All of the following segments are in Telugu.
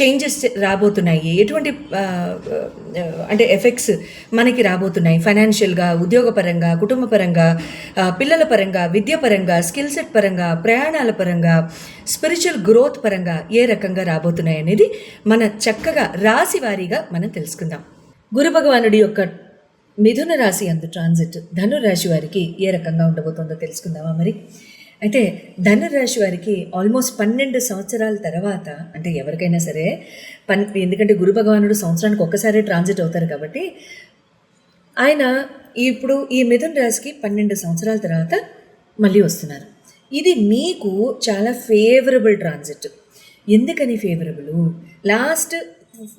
చేంజెస్ రాబోతున్నాయి. ఎటువంటి అంటే ఎఫెక్ట్స్ మనకి రాబోతున్నాయి. ఫైనాన్షియల్గా ఉద్యోగపరంగా కుటుంబపరంగా పరంగా పిల్లల పరంగా విద్య పరంగా స్కిల్ సెట్ పరంగా ప్రయాణాల పరంగా స్పిరిచువల్ గ్రోత్ పరంగా ఏ రకంగా రాబోతున్నాయి అనేది మన చక్కగా రాశి వారీగా మనం తెలుసుకుందాం. గురు భగవానుడి యొక్క మిథున రాశి అందు ట్రాన్సిట్ ధనురాశి వారికి ఏ రకంగా ఉండబోతుందో తెలుసుకుందామా మరి? అయితే ధనురాశి వారికి ఆల్మోస్ట్ పన్నెండు సంవత్సరాల తర్వాత అంటే ఎవరికైనా సరే పన్ ఎందుకంటే గురు భగవానుడు సంవత్సరానికి ఒక్కసారి ట్రాన్సిట్ అవుతారు కాబట్టి ఆయన ఇప్పుడు ఈ మిథున్ రాశికి పన్నెండు సంవత్సరాల తర్వాత మళ్ళీ వస్తున్నారు. ఇది మీకు చాలా ఫేవరబుల్ ట్రాన్సిట్ ఎందుకని ఫేవరబుల్ లాస్ట్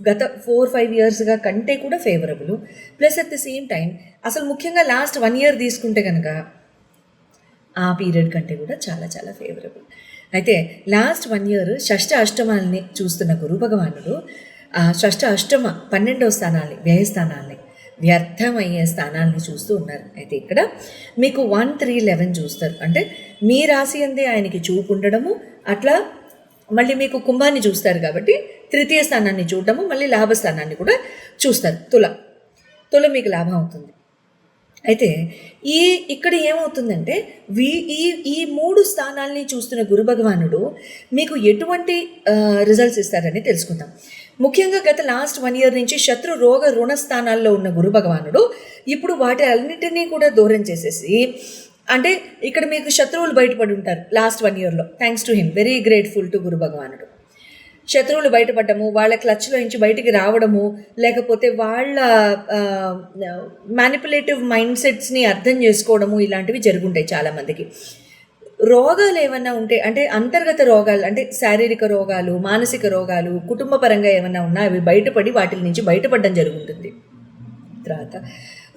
గత ఫోర్ ఫైవ్ ఇయర్స్గా కంటే కూడా favourable plus at the same time అసలు ముఖ్యంగా లాస్ట్ వన్ ఇయర్ తీసుకుంటే కనుక ఆ పీరియడ్ కంటే కూడా చాలా చాలా ఫేవరబుల్ అయితే లాస్ట్ వన్ ఇయర్ షష్ట అష్టమాల్ని చూస్తున్న గురు భగవానుడు ఆ షష్ట అష్టమ పన్నెండవ స్థానాల్ని వ్యయస్థానాల్ని వ్యర్థమయ్యే స్థానాలను చూస్తూ ఉన్నారు. అయితే ఇక్కడ మీకు వన్ త్రీ లెవెన్ చూస్తారు. అంటే మీ రాశి అందే ఆయనకి చూపు ఉండడము అట్లా మళ్ళీ మీకు కుంభాన్ని చూస్తారు కాబట్టి తృతీయ స్థానాన్ని చూడటము మళ్ళీ లాభస్థానాన్ని కూడా చూస్తారు. తుల తుల మీకు లాభం అవుతుంది. అయితే ఈ ఇక్కడ ఏమవుతుందంటే వీ ఈ ఈ మూడు స్థానాల్ని చూస్తున్న గురు భగవానుడు మీకు ఎటువంటి రిజల్ట్స్ ఇస్తారని తెలుసుకుందాం. ముఖ్యంగా గత లాస్ట్ వన్ ఇయర్ నుంచి శత్రు రోగ రుణ స్థానాల్లో ఉన్న గురు భగవానుడు ఇప్పుడు వాటి అన్నిటినీ కూడా దూరం చేసేసి అంటే ఇక్కడ మీకు శత్రువులు బయటపడి ఉంటారు లాస్ట్ వన్ ఇయర్లో thanks to him very grateful to Guru భగవానుడు. శత్రువులు బయటపడము వాళ్ళ క్లచ్లో నుంచి బయటికి రావడము లేకపోతే వాళ్ళ మ్యానిపులేటివ్ మైండ్ సెట్స్ని అర్థం చేసుకోవడము ఇలాంటివి జరుగుంటాయి చాలామందికి. రోగాలు ఏమన్నా ఉంటే అంటే అంతర్గత రోగాలు అంటే శారీరక రోగాలు మానసిక రోగాలు కుటుంబ పరంగా ఏమన్నా ఉన్నా అవి బయటపడి వాటి నుంచి బయటపడడం జరుగుతుంది. తర్వాత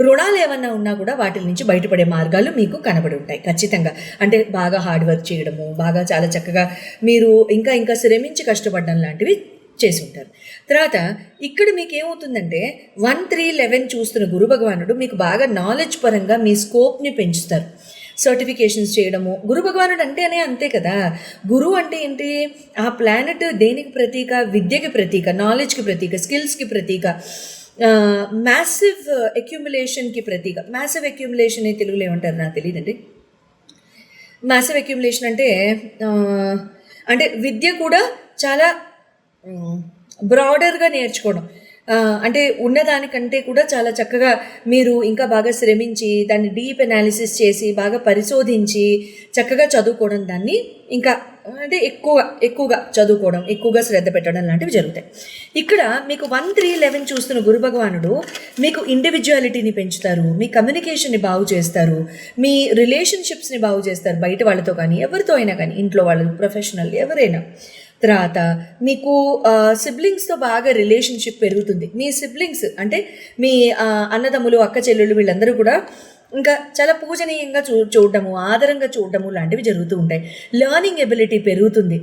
రుణాలు ఏమన్నా ఉన్నా కూడా వాటి నుంచి బయటపడే మార్గాలు మీకు కనబడి ఉంటాయి. ఖచ్చితంగా. అంటే బాగా హార్డ్ వర్క్ చేయడము బాగా చాలా చక్కగా మీరు ఇంకా ఇంకా శ్రమించి కష్టపడడం లాంటివి చేసి ఉంటారు. తర్వాత ఇక్కడ మీకు ఏమవుతుందంటే వన్ త్రీ లెవెన్ చూస్తున్న గురు భగవానుడు మీకు బాగా నాలెడ్జ్ పరంగా మీ స్కోప్ని పెంచుతారు. సర్టిఫికేషన్స్ చేయడము గురు భగవానుడు అంటేనే అంతే కదా. గురువు అంటే ఏంటి? ఆ ప్లానెట్ దేనికి ప్రతీక? విద్యకి ప్రతీక నాలెడ్జ్కి ప్రతీక స్కిల్స్కి ప్రతీక. మ్యాసివ్ అక్యుములేషన్కి ప్రతీక. మ్యాసివ్ అక్యుములేషన్ అని తెలుగులో ఏమంటారు? నాకు తెలియదండి మ్యాసివ్ అక్యుములేషన్ అంటే అంటే విద్య కూడా చాలా బ్రాడర్గా నేర్చుకోవడం. అంటే ఉన్నదానికంటే కూడా చాలా చక్కగా మీరు ఇంకా బాగా శ్రమించి దాన్ని డీప్ అనాలిసిస్ చేసి బాగా పరిశోధించి చక్కగా చదువుకోవడం దాన్ని ఇంకా అంటే ఎక్కువ ఎక్కువగా చదువుకోవడం ఎక్కువగా శ్రద్ధ పెట్టడం లాంటివి జరుగుతాయి. ఇక్కడ మీకు వన్ త్రీ లెవెన్ చూస్తున్న గురు భగవానుడు మీకు ఇండివిజువాలిటీని పెంచుతారు మీ కమ్యూనికేషన్ని బాగు చేస్తారు మీ రిలేషన్షిప్స్ని బాగు చేస్తారు బయట వాళ్ళతో కానీ ఎవరితో అయినా కానీ ఇంట్లో వాళ్ళు ప్రొఫెషనల్ ఎవరైనా. తర్వాత మీకు సిబ్లింగ్స్తో బాగా రిలేషన్షిప్ పెరుగుతుంది. మీ సిబ్లింగ్స్ అంటే మీ అన్నదమ్ములు అక్క చెల్లెళ్ళు వీళ్ళందరూ కూడా ఇంకా చాలా పూజనీయంగా చూ చూడడము ఆదరంగా చూడడము లాంటివి జరుగుతూ ఉంటాయి. లర్నింగ్ ఎబిలిటీ పెరుగుతుంది.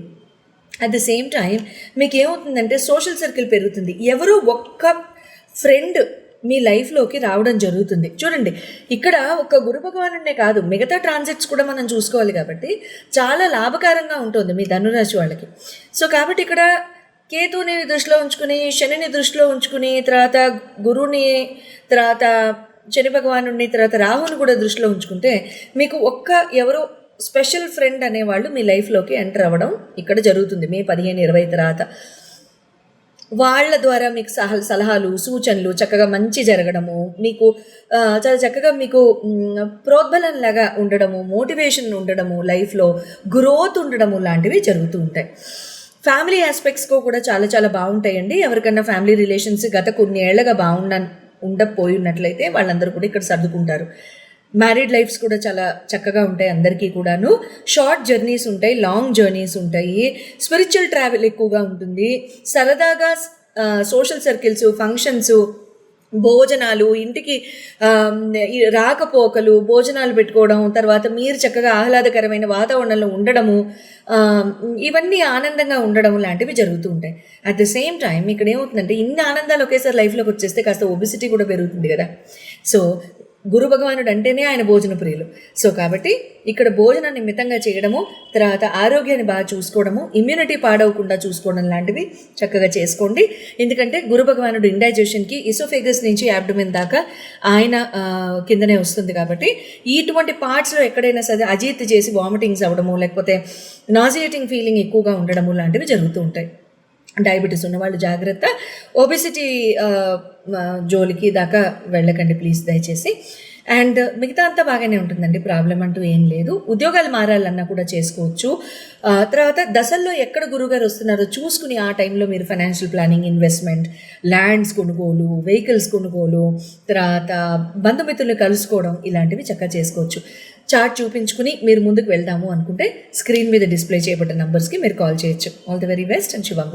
అట్ ద సేమ్ టైం మీకు ఏమవుతుందంటే సోషల్ సర్కిల్ పెరుగుతుంది. ఎవరో ఒక్క ఫ్రెండ్ మీ లైఫ్లోకి రావడం జరుగుతుంది. చూడండి ఇక్కడ ఒక గురు భగవానుడే కాదు మిగతా ట్రాన్సిట్స్ కూడా మనం చూసుకోవాలి కాబట్టి చాలా లాభకరంగా ఉంటుంది మీ ధనురాశి వాళ్ళకి. సో కాబట్టి ఇక్కడ కేతుని దృష్టిలో ఉంచుకుని శనిని దృష్టిలో ఉంచుకుని తర్వాత గురువుని తర్వాత శని భగవానుడిని తర్వాత రాహుని కూడా దృష్టిలో ఉంచుకుంటే మీకు ఒక్క ఎవరో స్పెషల్ ఫ్రెండ్ అనేవాళ్ళు మీ లైఫ్లోకి ఎంటర్ అవ్వడం ఇక్కడ జరుగుతుంది. మే పదిహేను ఇరవై తర్వాత. వాళ్ళ ద్వారా మీకు సహ సలహాలు సూచనలు చక్కగా మంచి జరగడము మీకు చాలా చక్కగా మీకు మ్, ప్రోద్బలంలాగా ఉండడము మోటివేషన్ ఉండడము లైఫ్లో గ్రోత్ ఉండడము లాంటివి జరుగుతూ ఉంటాయి. ఫ్యామిలీ ఆస్పెక్ట్స్కో కూడా చాలా చాలా బాగుంటాయండి. ఎవరికన్నా ఫ్యామిలీ రిలేషన్స్ గత కొన్ని ఏళ్ళగా బాగుండ ఉండకపోయి ఉన్నట్లయితే వాళ్ళందరూ కూడా ఇక్కడ సర్దుకుంటారు. మ్యారీడ్ లైఫ్స్ కూడా చాలా చక్కగా ఉంటాయి అందరికీ కూడాను. షార్ట్ జర్నీస్ ఉంటాయి లాంగ్ జర్నీస్ ఉంటాయి. స్పిరిచువల్ ట్రావెల్ ఎక్కువగా ఉంటుంది. సరదాగా సోషల్ సర్కిల్స్ ఫంక్షన్స్ భోజనాలు ఇంటికి ఈ రాకపోకలు భోజనాలు పెట్టుకోవడం తర్వాత మీరు చక్కగా ఆహ్లాదకరమైన వాతావరణంలో ఉండడము ఇవన్నీ ఆనందంగా ఉండడం లాంటివి జరుగుతూ ఉంటాయి. అట్ ద సేమ్ టైం ఇక్కడ ఏమవుతుందంటే ఇన్ని ఆనందాలు ఒకేసారి లైఫ్లోకి వచ్చేస్తే కాస్త ఒబిసిటీ కూడా పెరుగుతుంది కదా. సో గురు భగవానుడు అంటేనే ఆయన భోజన ప్రియులు. సో కాబట్టి ఇక్కడ భోజనాన్ని మితంగా చేయడము తర్వాత ఆరోగ్యాన్ని బాగా చూసుకోవడము ఇమ్యూనిటీ పాడవకుండా చూసుకోవడం లాంటివి చక్కగా చేసుకోండి. ఎందుకంటే గురు భగవానుడు ఇండైజెషన్కి ఇసోఫేగస్ నుంచి యాబ్డమిన్ దాకా ఆయన కిందనే వస్తుంది కాబట్టి ఇటువంటి పార్ట్స్లో ఎక్కడైనా సరే అజీర్తి చేసి వామిటింగ్స్ అవ్వడము లేకపోతే నాజియేటింగ్ ఫీలింగ్ ఎక్కువగా ఉండడము లాంటివి జరుగుతూ ఉంటాయి. డయాబెటీస్ ఉన్న వాళ్ళు జాగ్రత్త. ఒబిసిటీ జోలికి దాకా వెళ్ళకండి ప్లీజ్ దయచేసి. అండ్ మిగతా అంతా బాగానే ఉంటుందండి ప్రాబ్లం అంటూ ఏం లేదు. ఉద్యోగాలు మారాలన్నా కూడా చేసుకోవచ్చు. తర్వాత దశల్లో ఎక్కడ గురుగారు వస్తున్నారో చూసుకుని ఆ టైంలో మీరు ఫైనాన్షియల్ ప్లానింగ్ ఇన్వెస్ట్మెంట్ ల్యాండ్స్ కొనుగోలు వెహికల్స్ కొనుగోలు తర్వాత బంధుమిత్రులు కలుసుకోవడం ఇలాంటివి చక్కగా చేసుకోవచ్చు. చార్ట్ చూపించుకుని మీరు ముందుకు వెళ్దాము అనుకుంటే స్క్రీన్ మీద డిస్ప్లే చేయబడ్డ నంబర్స్కి మీరు కాల్ చేయొచ్చు. All the very best and శుభం